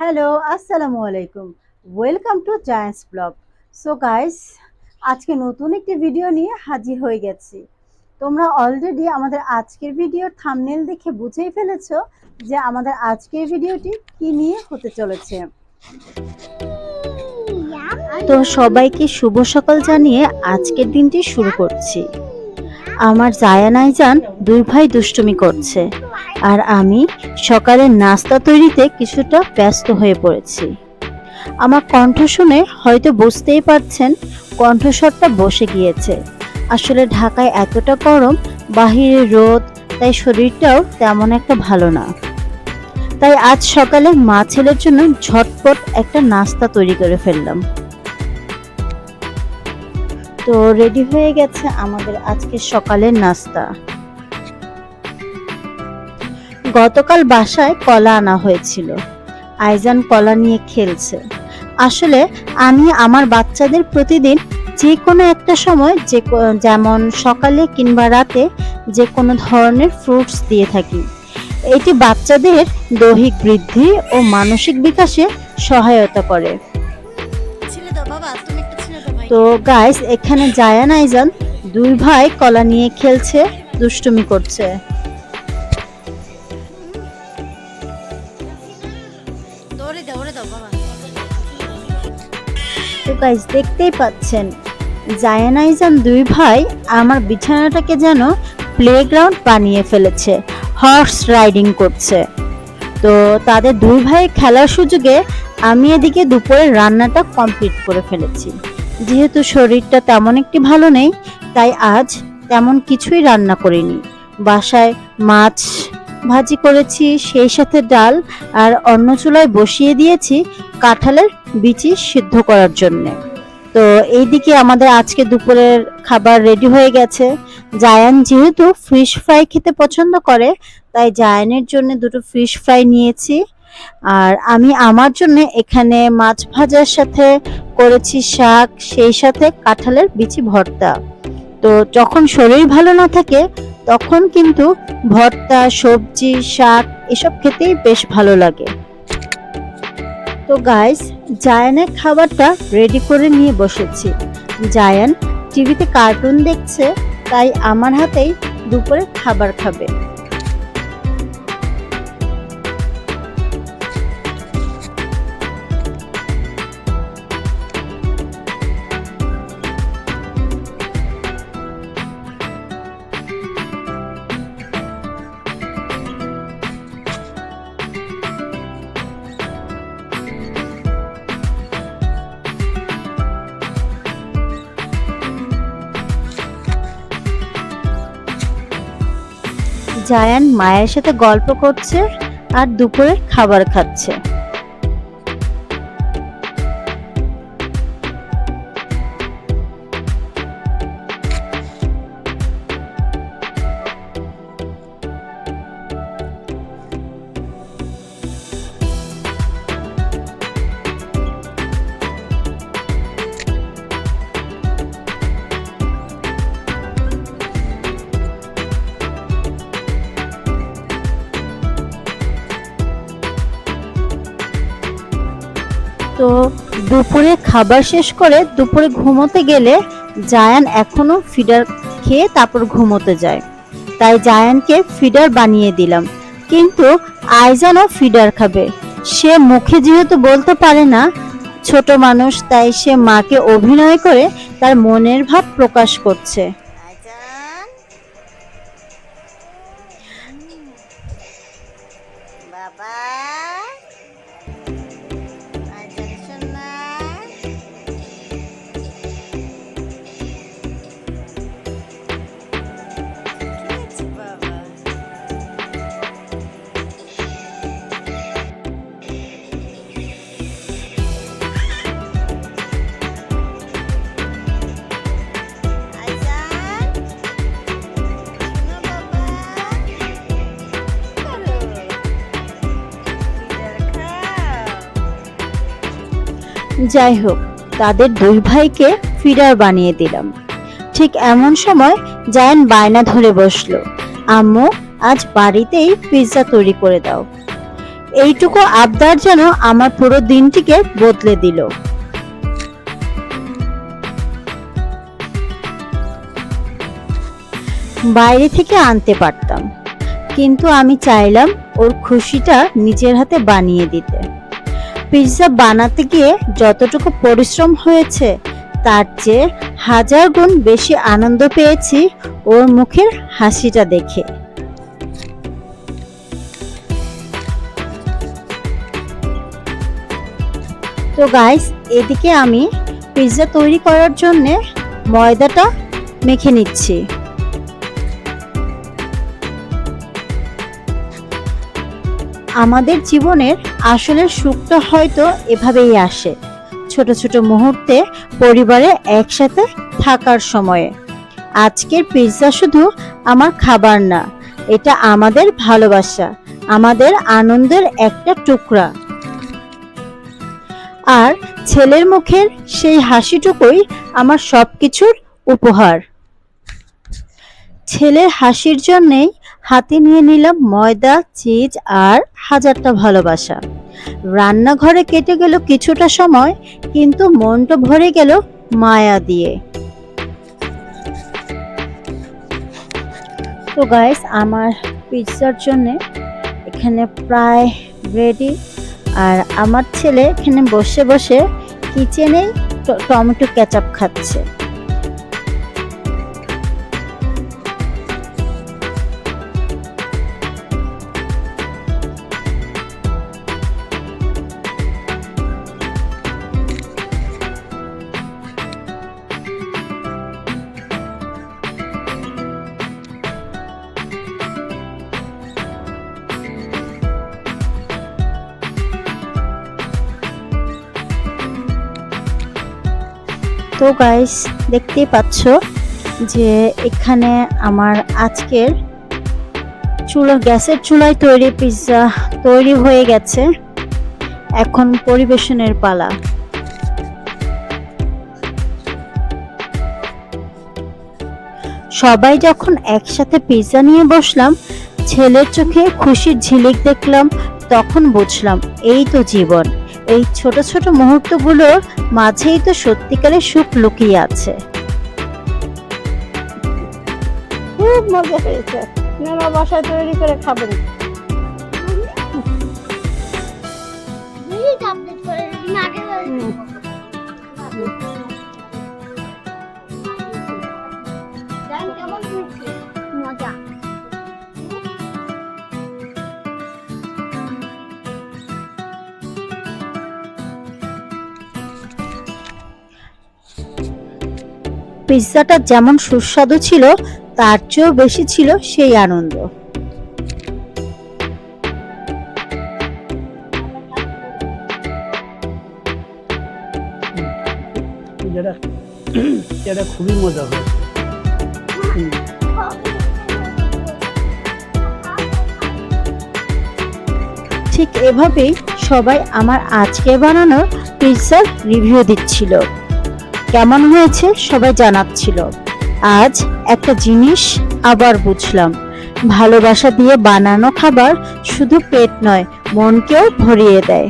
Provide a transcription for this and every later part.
Hello, আসসালামু আলাইকুম। Welcome to giants blog so guys আজকে নতুন একটি ভিডিও নিয়ে হাজির হয়ে গেছি। তোমরা অলরেডি আমাদের আজকের ভিডিওর থামনেল দেখে বুঝেই ফেলেছ যে আমাদের আজকের ভিডিওটি কি নিয়ে হতে চলেছে। তো সবাইকে শুভ সকাল জানিয়ে আজকের দিনটি শুরু করছি। আমার জায়ানাইজান দুই ভাই দুষ্টুমি করছে। আর আমি সকালের নাস্তা তৈরিতে কিছুটা ব্যস্ত হয়ে পড়েছি। আমার কণ্ঠ শুনে হয়তো বুঝতেই পারছেন কণ্ঠস্বরটা বসে গিয়েছে। আসলে ঢাকায় এতটা গরম, বাহিরে রোদ, তাই শরীরটাও তেমন একটা ভালো না। তাই আজ সকালে মা ছেলের জন্য ঝটপট একটা নাস্তা তৈরি করে ফেললাম। তো রেডি হয়ে গেছে আমাদের আজকে সকালের নাস্তা। গতকাল বাসায় কলা আনা হয়েছিল। আইজান কলা নিয়ে খেলছে। আসলে আমি আমার বাচ্চাদের প্রতিদিন যে কোনো একটা সময় যে যেমন সকালে কিংবা রাতে যে কোনো ধরনের ফ্রুটস দিয়ে থাকি। এটি বাচ্চাদের দৈহিক বৃদ্ধি ও মানসিক বিকাশে সহায়তা করে। তো গাইস এখানে জায়ান আইজান দুই ভাই কলা নিয়ে খেলছে দুষ্টুমি করছে। তো গাইস দেখতেই পাচ্ছেন। জায়ানাইজান দুই ভাই আমার বিছানাটাকে যেন প্লেগ্রাউন্ড বানিয়ে ফেলেছে হর্স রাইডিং করছে। তো তাদের দুই ভাই খেলার সুযোগে আমি এদিকে দুপুরের রান্নাটা কমপ্লিট করে ফেলেছি। যেহেতু শরীরটা তেমন একটি ভালো নেই, তাই আজ তেমন কিছুই রান্না করিনি। বাসায় মাছ ভাজি করেছি, সেই সাথে ডাল আর অন্য চুলায় বসিয়ে দিয়েছি কাঁঠালের বিচি সিদ্ধ করার জন্য। তো এইদিকে আমাদের আজকে দুপুরের খাবার রেডি হয়ে গেছে। জায়ান যেহেতু ফিশ ফ্রাই খেতে পছন্দ করে, তাই জায়ানের জন্য দুটো ফিশ ফ্রাই নিয়েছি। আর আমি আমার জন্য এখানে মাছ ভাজার সাথে করেছি শাক, সেই সাথে কাঁঠালের বিচি ভর্তা। তো যখন শরীর ভালো না থাকে, তখন কিন্তু ভর্তা, সবজি, শাক এসব খেতেই বেশ ভালো লাগে। তো গাইস জায়ানের খাবারটা রেডি করে নিয়ে বসেছি। জায়ান টিভিতে কার্টুন দেখছে, তাই আমার হাতেই দুপুরে খাবার খাবে। জায়ান মায়ের সাথে গল্প করছে আর দুপুরে খাবার খাচ্ছে। দুপুরে খাবার শেষ করে দুপুরে ঘুমোতে গেলে জায়ান এখনও ফিডার খেয়ে তারপর ঘুমোতে যায়। তাই জায়ানকে ফিডার বানিয়ে দিলাম। কিন্তু আইজানও ফিডার খাবে। সে মুখে যেহেতু বলতে পারে না, ছোট মানুষ, তাই সে মাকে অভিনয় করে তার মনের ভাব প্রকাশ করছে। বাবা। যাই হোক, তাদের দুই ভাইকে ফিডার বানিয়ে দিলাম। ঠিক এমন সময় জায়ান বায়না ধরে বসল, আম্মু, আজ বাড়িতেই পিৎজা তৈরি করে দাও। এইটুকু আবদার যেন আমার পুরো দিনটিকে বদলে দিল। বাইরে থেকে আনতে পারতাম, কিন্তু আমি চাইলাম ওর খুশিটা নিজের হাতে বানিয়ে দিতে। পিৎজা বানাতে গিয়ে যতটুকু পরিশ্রম হয়েছে, তার চেয়ে হাজার গুণ বেশি আনন্দ পেয়েছি ওর মুখের হাসিটা দেখে। তো গাইস এদিকে আমি পিৎজা তৈরি করার জন্যে ময়দাটা মেখে নিচ্ছি। আমাদের জীবনের আসলের সুখটা হয়তো এভাবেই আসে। ছোট ছোট মুহূর্তে পরিবারে একসাথে থাকার সময়ে। আজকের পিৎজা শুধু আমার খাবার না, এটা আমাদের ভালোবাসা, আমাদের আনন্দের একটা টুকরা। আর ছেলের মুখের সেই হাসিটুকুই আমার সব কিছুর উপহার। ছেলের হাসির জন্যেই হাতে নিয়ে নিলাম ময়দা, চিজ আর হাজারটা ভালোবাসা। রান্নাঘরে কেটে গেল কিছুটা সময়, কিন্তু মনটা ভরে গেল মায়া দিয়ে। তো গাইস আমার পিৎজার জন্যে এখানে প্রায় রেডি আর আমার ছেলে এখানে বসে বসে কিচেনে টমেটো কেচাপ খাচ্ছে। তো গাইস দেখতেই পাচ্ছ যে এখানে আমার আজকের চুলা, গ্যাসের চুলায় তৈরি পিৎজা তৈরি হয়ে গেছে। এখন পরিবেশনের পালা। সবাই যখন একসাথে পিৎজা নিয়ে বসলাম, ছেলের চোখে খুশির ঝিলিক দেখলাম, তখন বুঝলাম, এই তো জীবন। এই ছোট ছোট মুহূর্তগুলোর মাঝেই তো সত্যিকারের সুখ লুকিয়ে আছে। খুব মজা পেয়েছে আপনারা বাসায় তৈরি করে খাবেন। মজা। পিৎজাটা যেমন সুস্বাদু ছিল তার চেয়েও বেশি ছিল সেই আনন্দ যেটা খুবই মজা হয়। ঠিক এভাবেই সবাই আমার আজকে বানানো পিৎজার রিভিউ দিচ্ছিল কেমন হয়েছে সবাই জানাচ্ছিল। আজ একটা জিনিস আবার বুঝলাম। ভালোবাসা দিয়ে বানানো খাবার শুধু পেট নয়, মনকেও ভরিয়ে দেয়।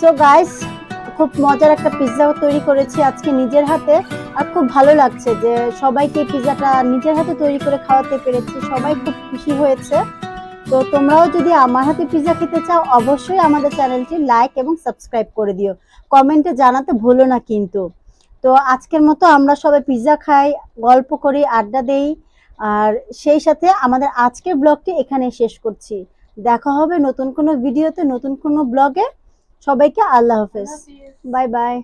সো গাইস খুব মজার একটা পিৎজা তৈরি করেছি আজকে নিজের হাতে। আর খুব ভালো লাগছে যে সবাইকে পিৎজাটা নিজের হাতে তৈরি করে খাওয়াতে পেরেছি। সবাই খুব খুশি হয়েছে। তো তোমরাও যদি আমার হাতে পিৎজা খেতে চাও, অবশ্যই আমাদের চ্যানেলটি লাইক এবং সাবস্ক্রাইব করে দিও। কমেন্টে জানাতে ভুলো না কিন্তু। তো আজকের মতো আমরা সবাই পিৎজা খাই, গল্প করি, আড্ডা দেই। আর সেই সাথে আমাদের আজকের ব্লগটি এখানে শেষ করছি। দেখা হবে নতুন কোনো ভিডিওতে নতুন কোনো ব্লগে সবাইকে আল্লাহ হাফেজ। Bye bye.